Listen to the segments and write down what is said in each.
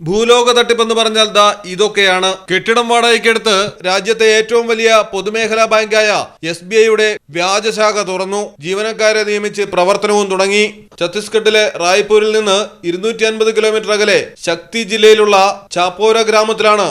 ഭൂലോക തട്ടിപ്പെന്ന് പറഞ്ഞാൽ ദാ ഇതൊക്കെയാണ്. കെട്ടിടം വാടകയ്ക്കെടുത്ത് രാജ്യത്തെ ഏറ്റവും വലിയ പൊതുമേഖലാ ബാങ്കായ എസ് ബി ഐയുടെ വ്യാജശാഖ തുറന്നു. ജീവനക്കാരെ നിയമിച്ച് പ്രവർത്തനവും തുടങ്ങി. ഛത്തീസ്ഗഡിലെ റായ്പൂരിൽ നിന്ന് ഇരുന്നൂറ്റി അൻപത് കിലോമീറ്റർ അകലെ ശക്തി ജില്ലയിലുള്ള ചാപ്പോര ഗ്രാമത്തിലാണ്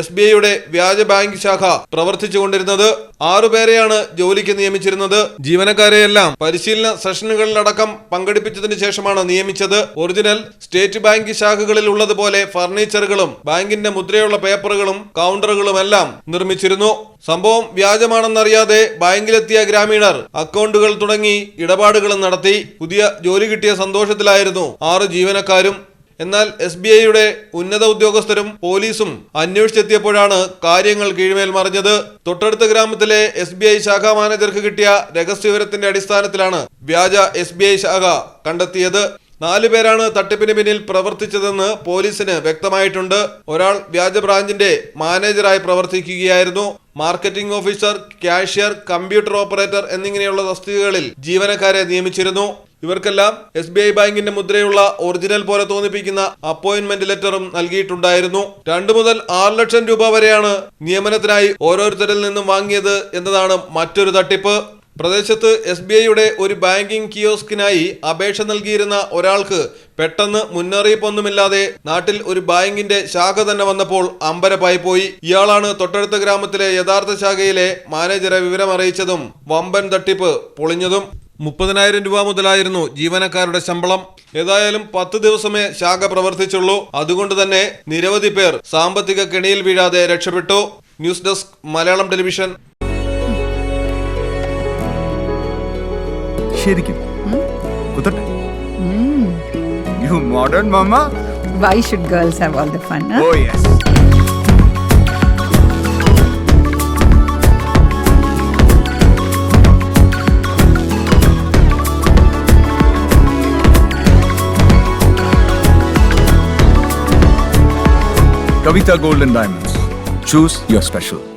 എസ് ബി ഐയുടെ വ്യാജ ബാങ്ക് ശാഖ പ്രവർത്തിച്ചുകൊണ്ടിരുന്നത്. ആറുപേരെയാണ് ജോലിക്ക് നിയമിച്ചിരുന്നത്. ജീവനക്കാരെയെല്ലാം പരിശീലന സെഷനുകളിലടക്കം പങ്കെടുപ്പിച്ചതിന് ശേഷമാണ് നിയമിച്ചത്. ഒറിജിനൽ സ്റ്റേറ്റ് ബാങ്ക് ശാഖകളിൽ ഉള്ളതുപോലെ ഫർണിച്ചറുകളും ബാങ്കിന്റെ മുദ്രയുള്ള പേപ്പറുകളും കൗണ്ടറുകളും എല്ലാം നിർമ്മിച്ചിരുന്നു. സംഭവം വ്യാജമാണെന്നറിയാതെ ബാങ്കിലെത്തിയ ഗ്രാമീണർ അക്കൗണ്ടുകൾ തുടങ്ങി ഇടപാടുകളും നടത്തി. പുതിയ ജോലി കിട്ടിയ സന്തോഷത്തിലായിരുന്നു ആറ് ജീവനക്കാരും. എന്നാൽ എസ് ബി ഐയുടെ ഉന്നത ഉദ്യോഗസ്ഥരും പോലീസും അന്വേഷിച്ചെത്തിയപ്പോഴാണ് കാര്യങ്ങൾ കീഴ്മേൽ മറിഞ്ഞത്. തൊട്ടടുത്ത ഗ്രാമത്തിലെ എസ് ബി ഐ ശാഖാ മാനേജർക്ക് കിട്ടിയ രഹസ്യവിവരത്തിന്റെ അടിസ്ഥാനത്തിലാണ് വ്യാജ എസ് ബി ഐ ശാഖ കണ്ടെത്തിയത്. നാലു പേരാണ് തട്ടിപ്പിന് പിന്നിൽ പ്രവർത്തിച്ചതെന്ന് പോലീസിന് വ്യക്തമായിട്ടുണ്ട്. ഒരാൾ വ്യാജ ബ്രാഞ്ചിന്റെ മാനേജറായി പ്രവർത്തിക്കുകയായിരുന്നു. Marketing officer cashier computer operator എന്നിങ്ങനെയുള്ള തസ്തികകളിൽ ജീവനക്കാരെ നിയമിച്ചിരുന്നു. ഇവർക്കെല്ലാം എസ് ബി ഐ ബാങ്കിന്റെ മുദ്രയുള്ള ഒറിജിനൽ പോലെ തോന്നിപ്പിക്കുന്ന അപ്പോയിന്റ്മെന്റ് ലെറ്ററും നൽകിയിട്ടുണ്ടായിരുന്നു. രണ്ടു മുതൽ ആറ് ലക്ഷം രൂപ വരെയാണ് നിയമനത്തിനായി ഓരോരുത്തരിൽ നിന്നും വാങ്ങിയത് എന്നതാണ് മറ്റൊരു തട്ടിപ്പ്. പ്രദേശത്ത് എസ് ബി ഐയുടെ ഒരു ബാങ്കിംഗ് കിയോസ്കിനായി അപേക്ഷ നൽകിയിരുന്ന ഒരാൾക്ക് പെട്ടെന്ന് മുന്നറിയിപ്പൊന്നുമില്ലാതെ നാട്ടിൽ ഒരു ബാങ്കിന്റെ ശാഖ തന്നെ വന്നപ്പോൾ അമ്പരപ്പായി പോയി. ഇയാളാണ് തൊട്ടടുത്ത ഗ്രാമത്തിലെ യഥാർത്ഥ ശാഖയിലെ മാനേജറെ വിവരമറിയിച്ചതും വമ്പൻ തട്ടിപ്പ് പൊളിഞ്ഞതും. മുപ്പതിനായിരം രൂപ മുതലായിരുന്നു ജീവനക്കാരുടെ ശമ്പളം. ഏതായാലും പത്ത് ദിവസമേ ശാഖ പ്രവർത്തിച്ചുള്ളൂ. അതുകൊണ്ട് തന്നെ നിരവധി പേർ സാമ്പത്തിക കെണിയിൽ വീഴാതെ രക്ഷപ്പെട്ടു. News desk Malayalam television. ശരിക്കും? You modern modern mama Why should girls have all the fun? Huh? Oh yes Kavita Golden Diamonds. Choose your special.